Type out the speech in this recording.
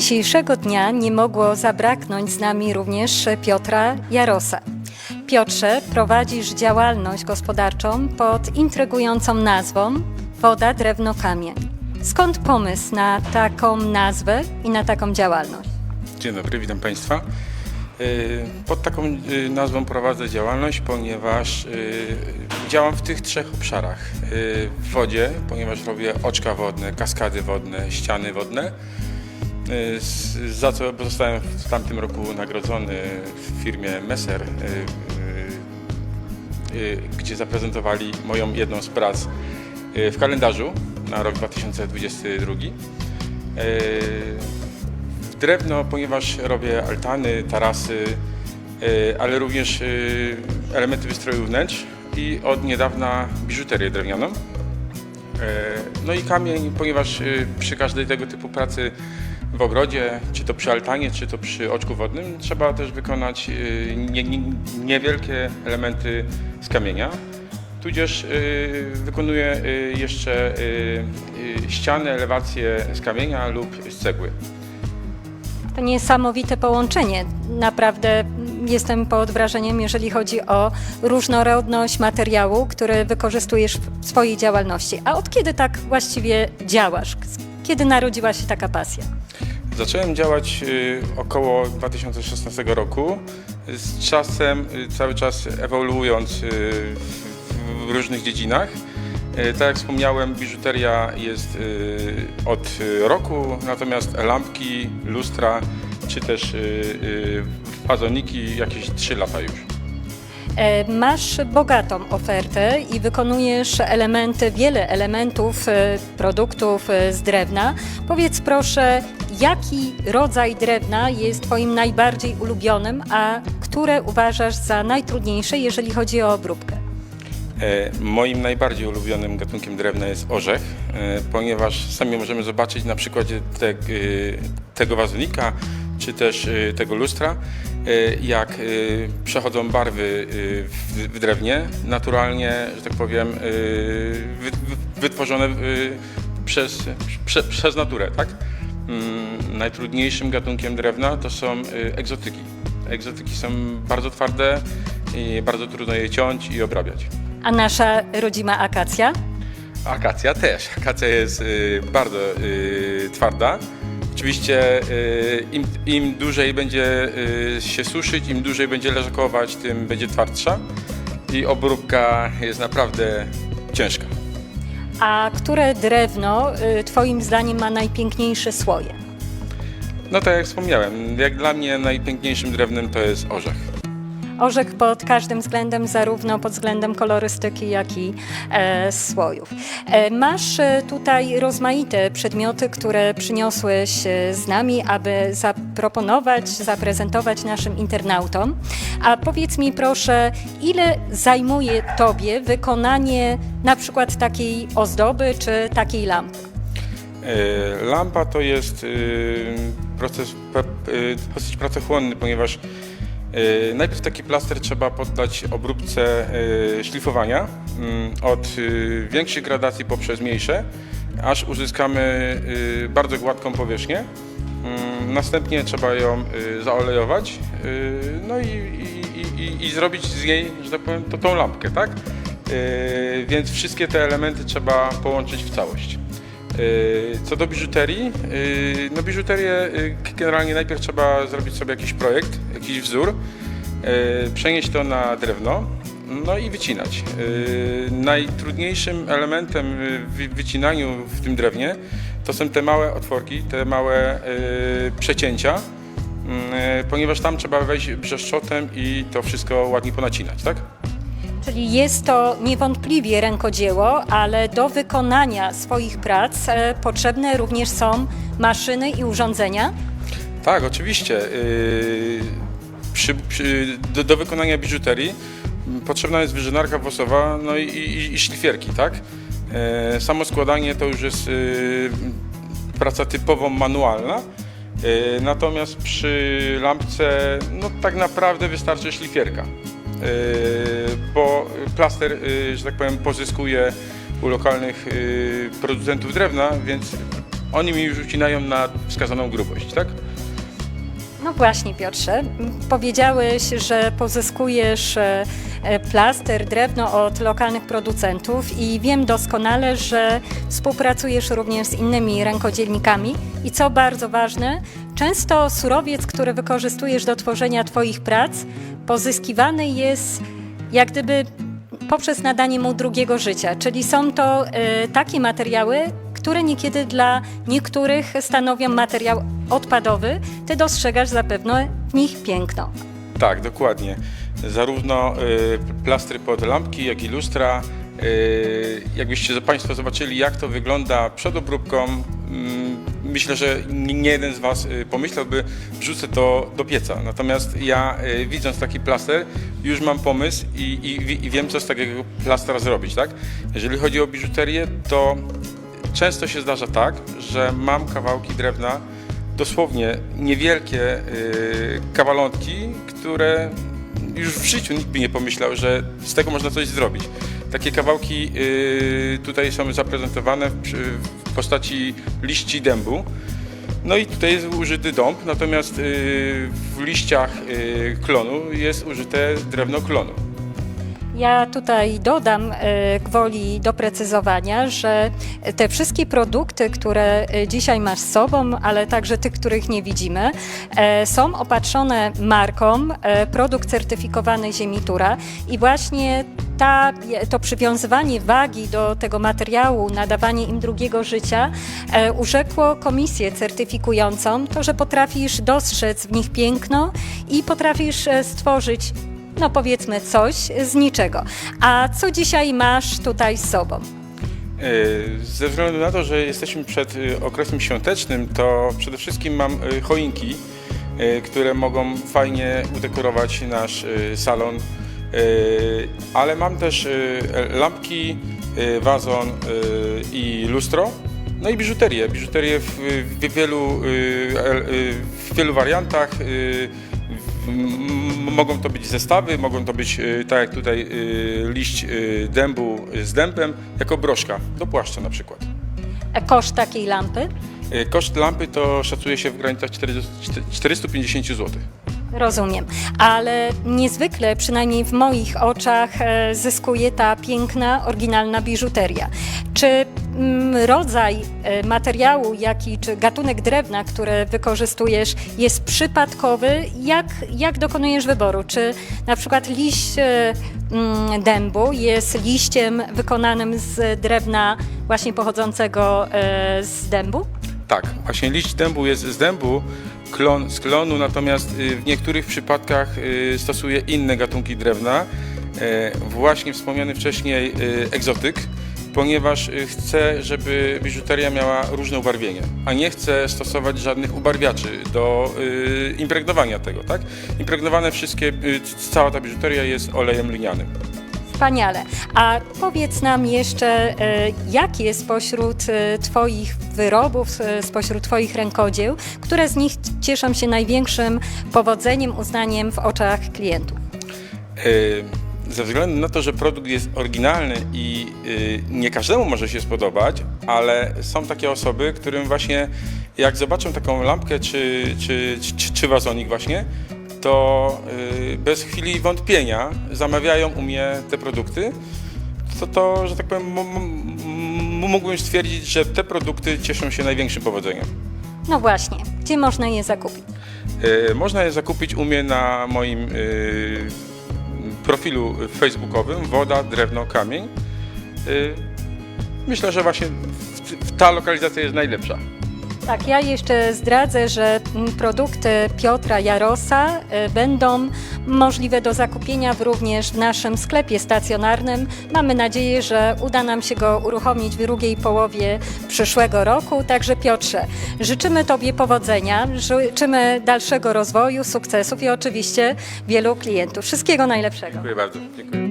Dzisiejszego dnia nie mogło zabraknąć z nami również Piotra Jarosa. Piotrze, prowadzisz działalność gospodarczą pod intrygującą nazwą Woda, Drewno, Kamień. Skąd pomysł na taką nazwę i na taką działalność? Dzień dobry, witam Państwa. Y, Pod taką y, nazwą prowadzę działalność, ponieważ y, działam w tych trzech obszarach. W wodzie, ponieważ robię oczka wodne, kaskady wodne, ściany wodne, za co zostałem w tamtym roku nagrodzony w firmie Messer, y, y, y, gdzie zaprezentowali moją jedną z prac y, w kalendarzu na rok 2022. Y, w drewno, ponieważ robię altany, tarasy, y, ale również y, elementy wystroju wnętrz i od niedawna biżuterię drewnianą. Y, No i kamień, ponieważ y, przy każdej tego typu pracy w ogrodzie, czy to przy altanie, czy to przy oczku wodnym, trzeba też wykonać y, nie, nie, niewielkie elementy z kamienia. Tudzież y, wykonuję y, jeszcze ściany, elewacje z kamienia lub z cegły. To niesamowite połączenie. Naprawdę jestem pod wrażeniem, jeżeli chodzi o różnorodność materiału, który wykorzystujesz w swojej działalności. A od kiedy tak właściwie działasz? Kiedy narodziła się taka pasja? Zacząłem działać y, około 2016 roku, z czasem y, cały czas ewoluując y, w, różnych dziedzinach. Tak jak wspomniałem, biżuteria jest od roku, natomiast lampki, lustra czy też y, jakieś 3 lata już. E, Masz bogatą ofertę i wykonujesz elementy, wiele elementów, e, produktów e, z drewna. Powiedz proszę, jaki rodzaj drewna jest Twoim najbardziej ulubionym, a które uważasz za najtrudniejsze, jeżeli chodzi o obróbkę? Moim najbardziej ulubionym gatunkiem drewna jest orzech, ponieważ sami możemy zobaczyć na przykładzie te, tego wazonika czy też tego lustra, jak e, przechodzą barwy e, w, drewnie, naturalnie, że tak powiem, wy, wy, wytworzone przez, prze, przez naturę, tak? Mm, Najtrudniejszym gatunkiem drewna to są egzotyki. Egzotyki są bardzo twarde i bardzo trudno je ciąć i obrabiać. A nasza rodzima akacja? Akacja też. Akacja jest y, bardzo y, twarda. Oczywiście y, im, im dłużej będzie y, się suszyć, im dłużej będzie leżakować, tym będzie twardsza i obróbka jest naprawdę ciężka. A które drewno y, Twoim zdaniem ma najpiękniejsze słoje? No tak jak wspomniałem, jak dla mnie najpiękniejszym drewnem to jest orzech. Orzech pod każdym względem, zarówno pod względem kolorystyki, jak i e, słojów. E, masz e, tutaj rozmaite przedmioty, które przyniosłeś e, z nami, aby zaproponować, zaprezentować naszym internautom. A powiedz mi proszę, ile zajmuje Tobie wykonanie na przykład takiej ozdoby czy takiej lampy? E, Lampa to jest y, proces y, dosyć pracochłonny, ponieważ najpierw taki plaster trzeba poddać obróbce y, szlifowania mm, od y, większych gradacji poprzez mniejsze, aż uzyskamy bardzo gładką powierzchnię. Mm, Następnie trzeba ją zaolejować, no i, i, i, i zrobić z niej, że tak powiem, to, tą lampkę, tak? Więc wszystkie te elementy trzeba połączyć w całość. Yy, Co do biżuterii, yy, no biżuterię yy, generalnie najpierw trzeba zrobić sobie jakiś projekt, jakiś wzór, przenieść to na drewno, no i wycinać. Najtrudniejszym elementem w wy- wycinaniu w tym drewnie to są te małe otworki, te małe przecięcia, ponieważ tam trzeba wejść brzeszczotem i to wszystko ładnie ponacinać, tak? Czyli jest to niewątpliwie rękodzieło, ale do wykonania swoich prac e, potrzebne również są maszyny i urządzenia. Tak, oczywiście. Yy, Przy, przy, do, do wykonania biżuterii potrzebna jest wyżynarka włosowa no i, i, i szlifierki, tak? Yy, Samo składanie to już jest yy, praca typowo manualna. Yy, Natomiast przy lampce no tak naprawdę wystarczy szlifierka. Yy, Bo plaster, yy, że tak powiem, pozyskuje u lokalnych yy, producentów drewna, więc oni mi już ucinają na wskazaną grubość, tak? No właśnie, Piotrze. Powiedziałeś, że pozyskujesz e, e, plaster, drewno od lokalnych producentów i wiem doskonale, że współpracujesz również z innymi rękodzielnikami i co bardzo ważne, często surowiec, który wykorzystujesz do tworzenia Twoich prac, pozyskiwany jest jak gdyby poprzez nadanie mu drugiego życia, czyli są to e, takie materiały, które niekiedy dla niektórych stanowią materiał odpadowy. Ty dostrzegasz zapewne w nich piękno. Tak, dokładnie. Zarówno y, plastry pod lampki, jak i lustra. Y, jakbyście Państwo zobaczyli, jak to wygląda przed obróbką, mm, myślę, że nie jeden z Was y, pomyślałby, wrzucę to do pieca. Natomiast ja, widząc taki plaster, już mam pomysł i, i, i wiem, co z takiego plastra zrobić. Tak? Jeżeli chodzi o biżuterię, to często się zdarza tak, że mam kawałki drewna, dosłownie niewielkie y, kawalątki, które już w życiu nikt by nie pomyślał, że z tego można coś zrobić. Takie kawałki y, tutaj są zaprezentowane w, postaci liści dębu. No i tutaj jest użyty dąb, natomiast y, w liściach klonu jest użyte drewno klonu. Ja tutaj dodam e, gwoli doprecyzowania, że te wszystkie produkty, które e, dzisiaj masz z sobą, ale także tych, których nie widzimy, e, są opatrzone marką produkt certyfikowany Ziemitura i właśnie ta, to przywiązywanie wagi do tego materiału, nadawanie im drugiego życia, e, urzekło komisję certyfikującą to, że potrafisz dostrzec w nich piękno i potrafisz stworzyć no powiedzmy coś z niczego. A co dzisiaj masz tutaj z sobą? E, Ze względu na to, że jesteśmy przed e, okresem świątecznym, to przede wszystkim mam e, choinki, które mogą fajnie udekorować nasz salon, ale mam też lampki, wazon i lustro. No i biżuterię. Biżuterię w, wielu, w wielu wariantach. E, Mogą to być zestawy, mogą to być, y, tak jak tutaj, y, liść y, dębu z dębem, jako broszka do płaszcza na przykład. A Koszt takiej lampy? Koszt lampy to szacuje się w granicach 40 450 zł. Rozumiem, ale niezwykle, przynajmniej w moich oczach, e, zyskuje ta piękna, oryginalna biżuteria. Czy rodzaj e, materiału, jaki, czy gatunek drewna, który wykorzystujesz, jest przypadkowy? Jak, jak dokonujesz wyboru? Czy na przykład liść e, mm, dębu jest liściem wykonanym z drewna właśnie pochodzącego e, z dębu? Tak, właśnie liść dębu jest z dębu, klon z klonu, natomiast y, w niektórych przypadkach y, stosuje inne gatunki drewna, e, właśnie wspomniany wcześniej y, egzotyk, ponieważ y, chcę, żeby biżuteria miała różne ubarwienie, a nie chcę stosować żadnych ubarwiaczy do y, impregnowania tego, tak? Impregnowane wszystkie, y, cała ta biżuteria jest olejem linianym. Wspaniale. A powiedz nam jeszcze, jakie spośród e, Twoich wyrobów, spośród Twoich rękodzieł, które z nich cieszą się największym powodzeniem, uznaniem w oczach klientów? Y, Ze względu na to, że produkt jest oryginalny i y, nie każdemu może się spodobać, ale są takie osoby, którym właśnie jak zobaczą taką lampkę czy, czy, czy, czy wazonik właśnie, to y, bez chwili wątpienia zamawiają u mnie te produkty, to, to że tak powiem, mógłbym stwierdzić, że te produkty cieszą się największym powodzeniem. No właśnie, gdzie można je zakupić? E, Można je zakupić u mnie na moim profilu facebookowym Woda, Drewno, Kamień. E, Myślę, że właśnie ta lokalizacja jest najlepsza. Tak, ja jeszcze zdradzę, że produkty Piotra Jarosa e, będą możliwe do zakupienia w- również w naszym sklepie stacjonarnym. Mamy nadzieję, że uda nam się go uruchomić w drugiej połowie przyszłego roku. Także Piotrze, życzymy Tobie powodzenia, życzymy dalszego rozwoju, sukcesów i oczywiście wielu klientów. Wszystkiego najlepszego. Dziękuję bardzo. Dziękuję.